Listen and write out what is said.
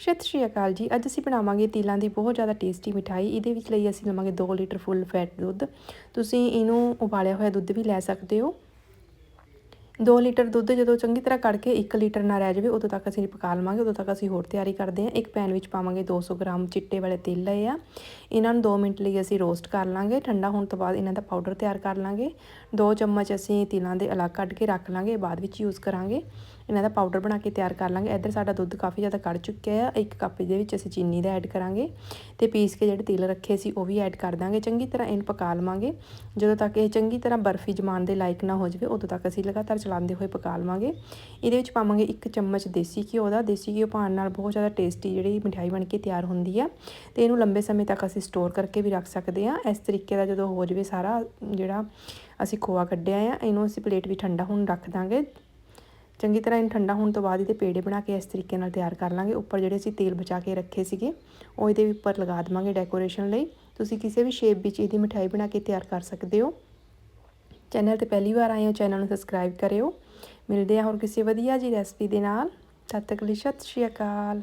ਸਤਿ ਸ਼੍ਰੀ ਅਕਾਲ ਜੀ। ਅੱਜ ਅਸੀਂ ਬਣਾਵਾਂਗੇ ਤਿਲਾਂ ਦੀ ਬਹੁਤ ਜ਼ਿਆਦਾ ਟੇਸਟੀ ਮਿਠਾਈ। ਇਹਦੇ ਵਿੱਚ ਲਈ ਅਸੀਂ ਲਵਾਂਗੇ 2 ਲੀਟਰ ਫੁੱਲ ਫੈਟ ਦੁੱਧ। ਤੁਸੀਂ ਇਹਨੂੰ ਉਬਾਲਿਆ ਹੋਇਆ ਦੁੱਧ ਵੀ ਲੈ ਸਕਦੇ ਹੋ। 2 ਲੀਟਰ ਦੁੱਧ ਜਦੋਂ ਚੰਗੀ ਤਰ੍ਹਾਂ ਕੱਢ ਕੇ 1 ਲੀਟਰ ਨਾ ਰਹਿ ਜਾਵੇ, ਉਦੋਂ ਤੱਕ ਅਸੀਂ ਪਕਾ ਲਵਾਂਗੇ, ਉਦੋਂ ਤੱਕ ਅਸੀਂ ਹੋਰ ਤਿਆਰੀ ਕਰਦੇ ਹਾਂ। ਇੱਕ ਪੈਨ ਵਿੱਚ ਪਾਵਾਂਗੇ 200 ਗ੍ਰਾਮ ਚਿੱਟੇ ਵਾਲੇ ਤਿਲ ਲਏ ਆ। ਇਹਨਾਂ ਨੂੰ 2 ਮਿੰਟ ਲਈ ਅਸੀਂ ਰੋਸਟ ਕਰ ਲਾਂਗੇ। ਠੰਡਾ ਹੋਣ ਤੋਂ ਬਾਅਦ ਇਹਨਾਂ ਦਾ ਪਾਊਡਰ ਤਿਆਰ ਕਰ ਲਾਂਗੇ। 2 ਚਮਚ ਅਸੀਂ ਤਿਲਾਂ ਦੇ ਅਲੱਗ ਕੱਢ ਕੇ ਰੱਖ ਲਾਂਗੇ, ਬਾਅਦ ਵਿੱਚ ਯੂਜ਼ ਕਰਾਂਗੇ। ਇਹਨਾਂ ਦਾ ਪਾਊਡਰ ਬਣਾ ਕੇ ਤਿਆਰ ਕਰ ਲਾਂਗੇ। ਇੱਧਰ ਸਾਡਾ ਦੁੱਧ ਕਾਫੀ ਜ਼ਿਆਦਾ ਕੱਢ ਚੁੱਕਿਆ ਆ। ਇੱਕ ਕੱਪ ਦੇ ਵਿੱਚ ਅਸੀਂ ਚੀਨੀ ਦਾ ਐਡ ਕਰਾਂਗੇ ਤੇ ਪੀਸ ਕੇ ਜਿਹੜੇ ਤਿਲ ਰੱਖੇ ਸੀ, ਉਹ ਵੀ ਐਡ ਕਰ ਦਾਂਗੇ। ਚੰਗੀ ਤਰ੍ਹਾਂ ਇਹਨੂੰ ਪਕਾ ਲਵਾਂਗੇ। ਜਦੋਂ ਤੱਕ ਇਹ ਚੰਗੀ ਤਰ੍ਹਾਂ ਬਰਫੀ ਜਮਾਨ ਦੇ ਲਾਇਕ ਨਾ ਹੋ ਜਾਵੇ, ਉਦੋਂ ਤੱਕ ਅਸੀਂ ਲਗਾਤਾਰ ਚਲਾਉਂਦੇ ਹੋਏ ਪਕਾ ਲਵਾਂਗੇ। ਇਹਦੇ ਵਿੱਚ ਪਾਵਾਂਗੇ ਇੱਕ ਚਮਚ ਦੇਸੀ ਘਿਓ ਦਾ। ਦੇਸੀ ਘਿਓ ਪਾਉਣ ਨਾਲ ਬਹੁਤ ਜ਼ਿਆਦਾ ਟੇਸਟੀ ਜਿਹੜੀ ਮਠਿਆਈ ਬਣ ਕੇ ਤਿਆਰ ਹੁੰਦੀ ਆ ਤੇ ਇਹਨੂੰ ਲੰਬੇ ਸਮੇਂ ਤੱਕ ਅਸੀਂ ਸਟੋਰ ਕਰਕੇ ਵੀ ਰੱਖ ਸਕਦੇ ਹਾਂ ਇਸ ਤਰੀਕੇ ਦਾ ਜਦੋਂ ਹੋ ਜਾਵੇ ਸਾਰਾ ਜਿਹੜਾ ਅਸੀਂ ਖੋਆ ਕੱਢਿਆ ਆ, ਇਹਨੂੰ ਅਸੀਂ ਪਲੇਟ ਵੀ ਠੰਡਾ ਹੋਣ ਰੱਖ ਦਾਂਗੇ। ਚੰਗੀ ਤਰ੍ਹਾਂ ਇਹਨੂੰ ਠੰਡਾ ਹੋਣ ਤੋਂ ਬਾਅਦ ਇਹਦੇ ਪੇੜੇ ਬਣਾ ਕੇ ਇਸ ਤਰੀਕੇ ਨਾਲ ਤਿਆਰ ਕਰ ਲਾਂਗੇ। ਉੱਪਰ ਜਿਹੜੇ ਅਸੀਂ ਤੇਲ ਬਚਾ ਕੇ ਰੱਖੇ ਸੀਗੇ, ਉਹ ਇਹਦੇ ਉੱਪਰ ਲਗਾ ਦੇਵਾਂਗੇ ਡੈਕੋਰੇਸ਼ਨ ਲਈ। ਤੁਸੀਂ ਕਿਸੇ ਵੀ ਸ਼ੇਪ ਵਿੱਚ ਇਹਦੀ ਮਠਿਆਈ ਬਣਾ ਕੇ ਤਿਆਰ ਕਰ ਸਕਦੇ ਹੋ। ਚੈਨਲ ਤੇ ਪਹਿਲੀ ਵਾਰ ਆਏ ਹੋ ਚੈਨਲ ਨੂੰ ਸਬਸਕ੍ਰਾਈਬ ਕਰਿਓ। ਮਿਲਦੇ ਹਾਂ ਹੋਰ ਕਿਸੇ ਵਧੀਆ ਜੀ ਰੈਸਪੀ ਦੇ ਨਾਲ। ਤਦ ਤੱਕ ਲਈ ਸਤਿ ਸ਼੍ਰੀ ਅਕਾਲ।